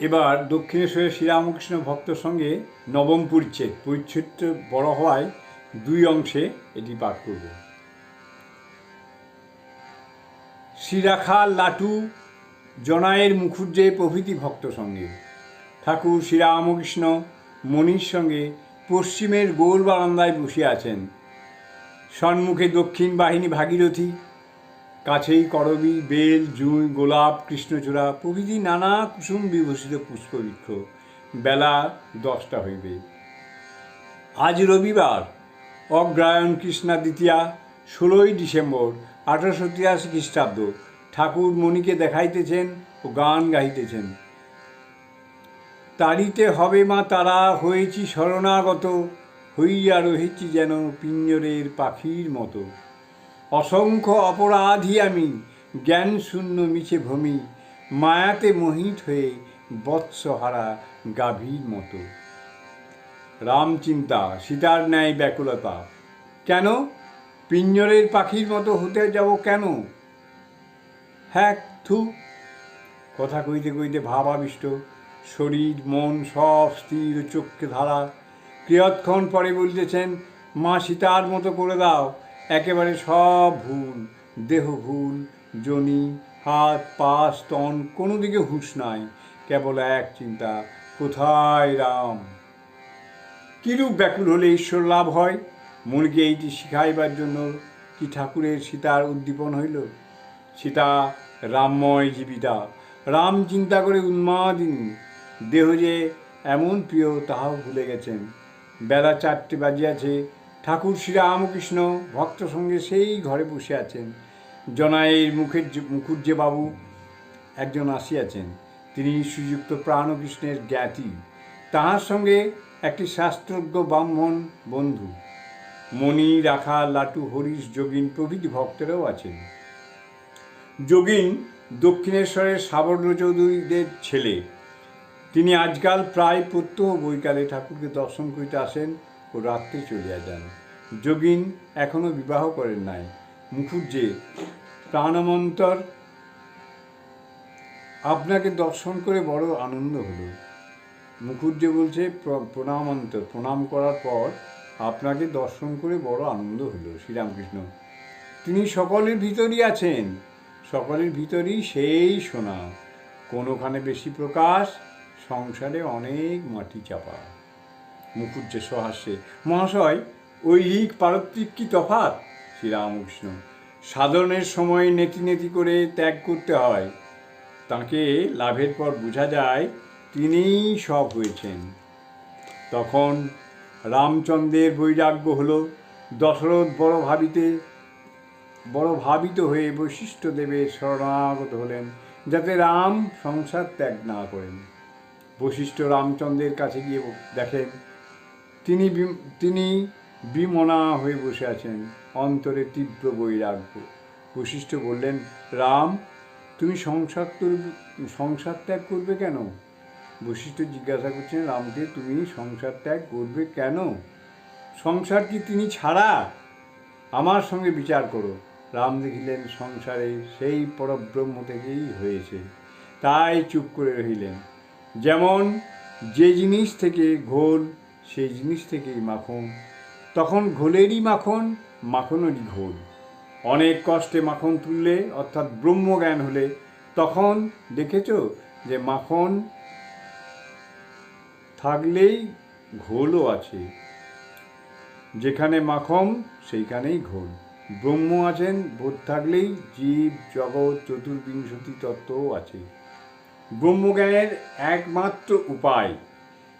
এবার দক্ষিণেশ্বরের শ্রীরামকৃষ্ণ ভক্তর সঙ্গে নবম পরিচ্ছেদ পরিচ্ছেদ বড় হওয়ায় দুই অংশে এটি পাঠ করব। শ্রীরাখা লাটু জনায়ের মুখুজ্জে প্রভৃতি ভক্ত সঙ্গে। ঠাকুর শ্রীরামকৃষ্ণ মণির সঙ্গে পশ্চিমের গোল বারান্দায় বসে আছেন। সন্মুখে দক্ষিণ বাহিনী ভাগীরথী কাছেই করবী বেল জুঁই গোলাপ, কৃষ্ণচূড়া প্রভৃতি নানা কুসুম বিভূষিত পুষ্পবৃক্ষ। বেলা দশটা হইবে। আজ রবিবার, অগ্রায়ণ কৃষ্ণা দ্বিতীয়া, ষোলোই ডিসেম্বর, আঠারোশো তিরাশি খ্রিস্টাব্দ। ঠাকুর মণিকে দেখাইতেছেন ও গান গাইতেছেন তারিতে হবে মা তারা, হয়েছি শরণাগত, হইয়া রহেছি যেন পিঞ্জরের পাখির মতো। অসংখ্য অপরাধী আমি জ্ঞান শূন্য মিছে ভূমি মায়াতে মোহিত হয়ে বৎসহারা গাভীর মতো। রামচিন্তা, সীতার ন্যায় ব্যাকুলতা। কেন? পিঞ্জরের পাখির মতো হতে যাব কেন? হ্যাঁ থু। কথা কইতে কইতে ভাবাবিষ্ট, শরীর, মন সব স্থির চক্ষে ধারা। ক্রিয়ৎক্ষণ পরে বলতেছেন, মা, সীতার মতো করে দাও। একেবারে সব ভুল, দেহ ভুল, জনি, হাত, পা, স্তন, কোনো দিকে হুঁশ নাই, কেবল এক চিন্তা, কোথায় রাম? কিরূপ ব্যাকুল হলে ঈশ্বর লাভ হয়? মনকে এইটি শিখাইবার জন্য কি ঠাকুরের সীতার উদ্দীপন হইল? সীতা রামময় জীবিতা, রাম চিন্তা করে উন্মাদিনী, দেহ যে এমন প্রিয় তাহাও ভুলে গেছেন। বেলা চারটে বাজিয়াছে ঠাকুর শ্রীরামকৃষ্ণ ভক্ত সঙ্গে সেই ঘরে বসে আছেন। জনায়ের মুখের মুখুজ্জে বাবু একজন আসিয়াছেন। তিনি শ্রীযুক্ত প্রাণকৃষ্ণের জ্ঞাতি। তাহার সঙ্গে একটি শাস্ত্রজ্ঞ ব্রাহ্মণ বন্ধু। মণি রাখা লাটু, হরিশ, যোগিন প্রভৃতি ভক্তরাও আছেন। যোগিন দক্ষিণেশ্বরের সাবর্ণ চৌধুরীদের ছেলে। তিনি আজকাল প্রায় প্রত্যহ বৈকালে ঠাকুরকে দর্শন করিতে আসেন। ও রাত্রে চলিয়া যান। যোগিন এখনও বিবাহ করেন নাই। মুখুজ্জে প্রাণমন্তর আপনাকে দর্শন করে বড় আনন্দ হলো। মুখুজ্জে বলছে, প্র- প্রণামান্তর। প্রণাম করার পর আপনাকে দর্শন করে বড় আনন্দ হলো, শ্রীরামকৃষ্ণ। তিনি সকলের ভিতরই আছেন। সকলের ভিতরই সেই সোনা। কোনোখানে বেশি প্রকাশ, সংসারে অনেক মাটি চাপা। মুখুজ্জে সহাস্যে, মহাশয়, ঐহিক পারত্রিক কি তফাৎ? শ্রীরামকৃষ্ণ, সাধনের সময় নেতি নেতি করে ত্যাগ করতে হয়। তাকে লাভের পর বোঝা যায়, তিনিই সব হয়েছেন। তখন রামচন্দ্রের বৈরাগ্য হল, দশরথ বড় ভাবিতে, বড় ভাবিত হয়ে বৈশিষ্ট্য দেবের শরণাগত হলেন, যাতে রাম সংসার ত্যাগ না করেন। বশিষ্ঠ রামচন্দ্রের কাছে গিয়ে দেখেন তিনি তিনি বিমনা হয়ে বসে আছেন, অন্তরে তীব্র বৈরাগ্য। বশিষ্ঠ বললেন, রাম, তুমি সংসার সংসার ত্যাগ করবে কেন? বশিষ্ঠ জিজ্ঞাসা করছেন রামকে তুমি সংসার ত্যাগ করবে কেন? সংসার কি তিনি ছাড়া? আমার সঙ্গে বিচার করো। রাম দেখিলেন, সংসারে সেই পরব্রহ্ম থেকেই হয়েছে। তাই চুপ করে রহিলেন। যেমন যে জিনিস থেকে ঘোল সেই জিনিস থেকেই মাখন। তখন ঘোলেরই মাখন, মাখনেরই ঘোল। অনেক কষ্টে মাখন তুললে, অর্থাৎ ব্রহ্মজ্ঞান হলে, তখন দেখেছ যে মাখন থাকলেই ঘোলও আছে। যেখানে মাখন, সেইখানেই ঘোল। ব্রহ্ম আছেন বোধ থাকলেই জীব, জগৎ, চতুর্বিংশতি তত্ত্বও আছে। ব্রহ্মজ্ঞানের একমাত্র উপায়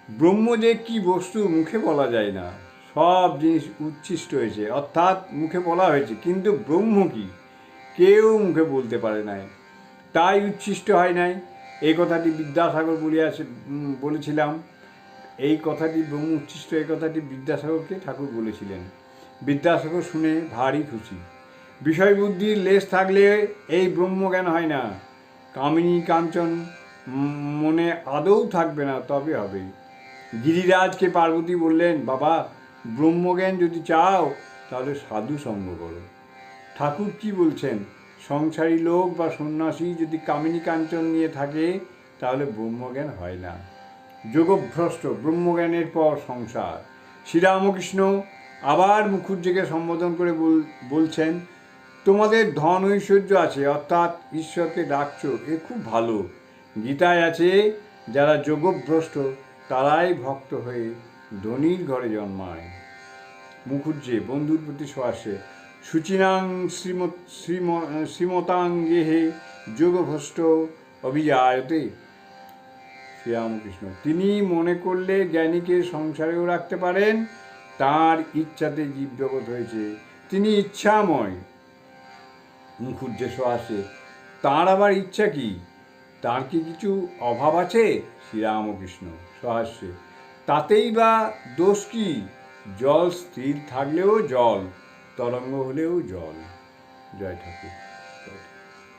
ব্রহ্ম যে কি বস্তু মুখে বলা যায় না, সব জিনিস উচ্ছিষ্ট হয়েছে, অর্থাৎ মুখে বলা হয়েছে, কিন্তু ব্রহ্ম কি? কেউ মুখে বলতে পারে নাই। তাই উচ্ছিষ্ট হয় নাই। এই কথাটি বিদ্যাসাগর বলিয়াছে বলেছিলাম। এই কথাটি ব্রহ্ম উচ্ছিষ্ট, এই কথাটি বিদ্যাসাগরকে ঠাকুর বলেছিলেন। বিদ্যাসাগর শুনে ভারী খুশি। বিষয় বুদ্ধির লেশ থাকলে এই ব্রহ্মজ্ঞান হয় না? কামিনী কাঞ্চন মনে আদৌ থাকবে না, তবে হবে। গিরিরাজকে পার্বতী বললেন, বাবা, ব্রহ্মজ্ঞান যদি চাও, তাহলে সাধু সঙ্গ করো। ঠাকুর কি বলছেন, সংসারী লোক বা সন্ন্যাসী যদি কামিনী কাঞ্চন নিয়ে থাকে, তাহলে ব্রহ্মজ্ঞান হয় না। যোগভ্রষ্ট ব্রহ্মজ্ঞানের পর সংসার। শ্রীরামকৃষ্ণ আবার মুখুজ্জেকে সম্বোধন করে বল- বলছেন, তোমাদের ধন ঐশ্বর্য আছে, অর্থাৎ ঈশ্বরকে ডাকছো, এ খুব ভালো। গীতায় আছে, যারা যোগভ্রষ্ট তারাই ভক্ত হয়ে ধনির ঘরে জন্মায়। মুখুজ্জে বন্ধুর প্রতি সহাসে, সুচিনাং শ্রীম শ্রীম শ্রীমতাঙ্গেহে যোগভ্রষ্ট অভিজায়তে। শ্রীরামকৃষ্ণ, তিনি মনে করলে জ্ঞানীকে সংসারেও রাখতে পারেন, তার ইচ্ছাতে জীবজগৎ হয়েছে, তিনি ইচ্ছাময়। মুখুজ্জে সহাসে, তার আবার ইচ্ছা কি? তার কি কিছু অভাব আছে? শ্রীরামকৃষ্ণ সহাস্যে তাতেই বা দোষ কি? জল স্থির থাকলেও জল, তরঙ্গ হলেও জল। জয় ঠাকুর।